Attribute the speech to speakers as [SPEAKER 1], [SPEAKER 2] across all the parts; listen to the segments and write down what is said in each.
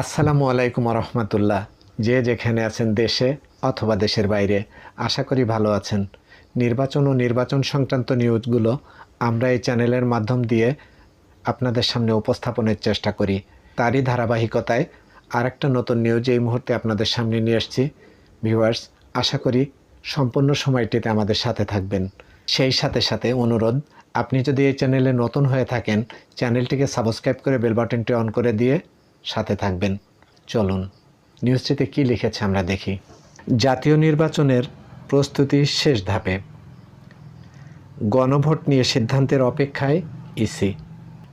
[SPEAKER 1] আসসালামু আলাইকুম রহমতুল্লাহ যে যেখানে আছেন দেশে অথবা দেশের বাইরে, আশা করি ভালো আছেন। নির্বাচন ও নির্বাচন সংক্রান্ত নিউজগুলো আমরা এই চ্যানেলের মাধ্যম দিয়ে আপনাদের সামনে উপস্থাপনের চেষ্টা করি। তারই ধারাবাহিকতায় আরেকটা নতুন নিউজ এই মুহূর্তে আপনাদের সামনে নিয়ে এসেছি ভিউয়ার্স, আশা করি সম্পূর্ণ সময়টিতে আমাদের সাথে থাকবেন। সেই সাথে সাথে অনুরোধ, আপনি যদি এই চ্যানেলে নতুন হয়ে থাকেন, চ্যানেলটিকে সাবস্ক্রাইব করে বেল বাটনটি অন করে দিয়ে সাথে থাকবেন। চলুন, নিউজটিতে কি লিখেছে আমরা দেখি। জাতীয় নির্বাচনের প্রস্তুতি শেষ ধাপে। গণভোট নিয়ে সিদ্ধান্তের অপেক্ষায় ইসি।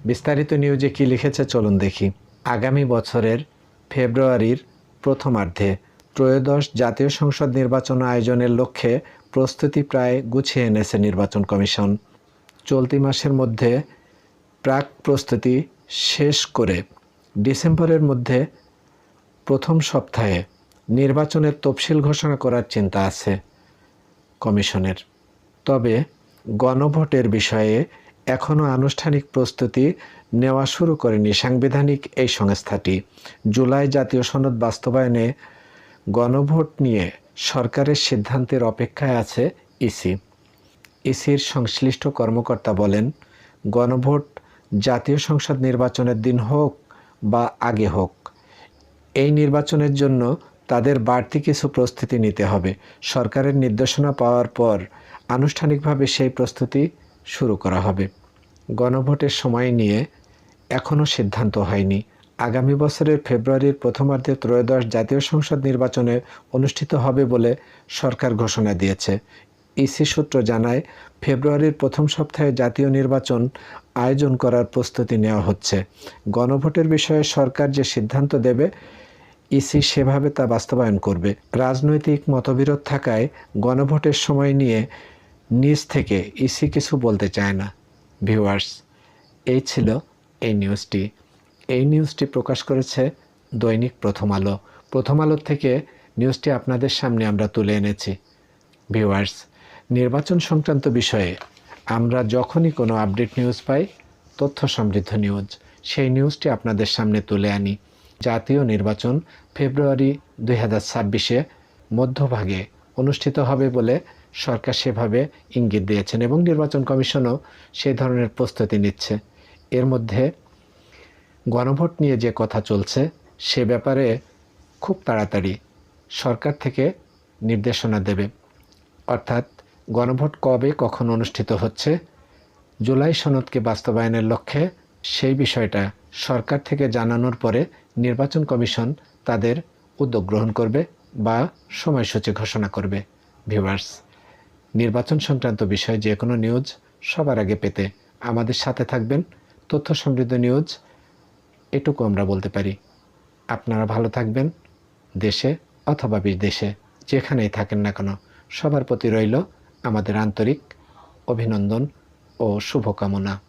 [SPEAKER 1] বিস্তারিত নিউজে কি লিখেছে চলুন দেখি। আগামী বছরের ফেব্রুয়ারির প্রথমার্ধে ত্রয়োদশ জাতীয় সংসদ নির্বাচন আয়োজনের লক্ষ্যে প্রস্তুতি প্রায় গুছিয়ে এনেছে নির্বাচন কমিশন। চলতি মাসের মধ্যে প্রাক প্রস্তুতি শেষ করে ডিসেম্বরের মধ্যে প্রথম সপ্তাহে নির্বাচনের তফসিল ঘোষণা করার চিন্তা আছে কমিশনের। তবে গণভোটের বিষয়ে এখনও আনুষ্ঠানিক প্রস্তুতি নেওয়া শুরু করেনি সাংবিধানিক এই সংস্থাটি। জুলাই জাতীয় সনদ বাস্তবায়নে গণভোট নিয়ে সরকারের সিদ্ধান্তের অপেক্ষায় আছে ইসি। ইসির সংশ্লিষ্ট কর্মকর্তা বলেন, গণভোট জাতীয় সংসদ নির্বাচনের দিন হোক বা আগে হোক। এই নির্বাচনের জন্য তাদের বাড়তি কিছু প্রস্তুতি নিতে হবে। সরকারের নির্দেশনা পাওয়ার পর আনুষ্ঠানিকভাবে সেই প্রস্তুতি শুরু করা হবে। গণভোটের সময় নিয়ে এখনও সিদ্ধান্ত হয়নি। আগামী বছরের ফেব্রুয়ারির প্রথমার্ধে ত্রয়োদশ জাতীয় সংসদ নির্বাচনে অনুষ্ঠিত হবে বলে সরকার ঘোষণা দিয়েছে। ইসি সূত্র জানায়, ফেব্রুয়ারির প্রথম সপ্তাহে জাতীয় নির্বাচন আয়োজন করার প্রস্তুতি নেওয়া হচ্ছে। গণভোটের বিষয়ে সরকার যে সিদ্ধান্ত দেবে, ইসি সেভাবে তা বাস্তবায়ন করবে। রাজনৈতিক মতবিরোধ থাকায় গণভোটের সময় নিয়ে নিজ থেকে ইসি কিছু বলতে চায় না। ভিউয়ার্স, এই ছিল এই নিউজটি। এই নিউজটি প্রকাশ করেছে দৈনিক প্রথম আলো। প্রথম আলোর থেকে নিউজটি আপনাদের সামনে আমরা তুলে এনেছি। ভিউয়ার্স, নির্বাচন সংক্রান্ত বিষয়ে আমরা যখনই কোনো আপডেট নিউজ পাই, তথ্য সমৃদ্ধ নিউজ সেই নিউজটি আপনাদের সামনে তুলে আনি। জাতীয় নির্বাচন ফেব্রুয়ারি দুই হাজার ছাব্বিশে মধ্যভাগে অনুষ্ঠিত হবে বলে সরকার সেভাবে ইঙ্গিত দিয়েছেন এবং নির্বাচন কমিশনও সেই ধরনের প্রস্তুতি নিচ্ছে। এর মধ্যে গণভোট নিয়ে যে কথা চলছে, সে ব্যাপারে খুব তাড়াতাড়ি সরকার থেকে নির্দেশনা দেবে। অর্থাৎ গণভোট কবে কখন অনুষ্ঠিত হচ্ছে? জুলাই সনদকে বাস্তবায়নের লক্ষ্যে সেই বিষয়টা সরকার থেকে জানানোর পরে নির্বাচন কমিশন তাদের উদ্যোগ গ্রহণ করবে বা সময়সূচি ঘোষণা করবে। ভিউয়ার্স, নির্বাচন সংক্রান্ত বিষয়ে যে কোনো নিউজ সবার আগে পেতে আমাদের সাথে থাকবেন। তথ্য সমৃদ্ধ নিউজ, এটুকু আমরা বলতে পারি। আপনারা ভালো থাকবেন, দেশে অথবা বিদেশে, যেখানেই থাকেন না কেন, সবার প্রতি রইল আমাদের আন্তরিক অভিনন্দন ও শুভকামনা।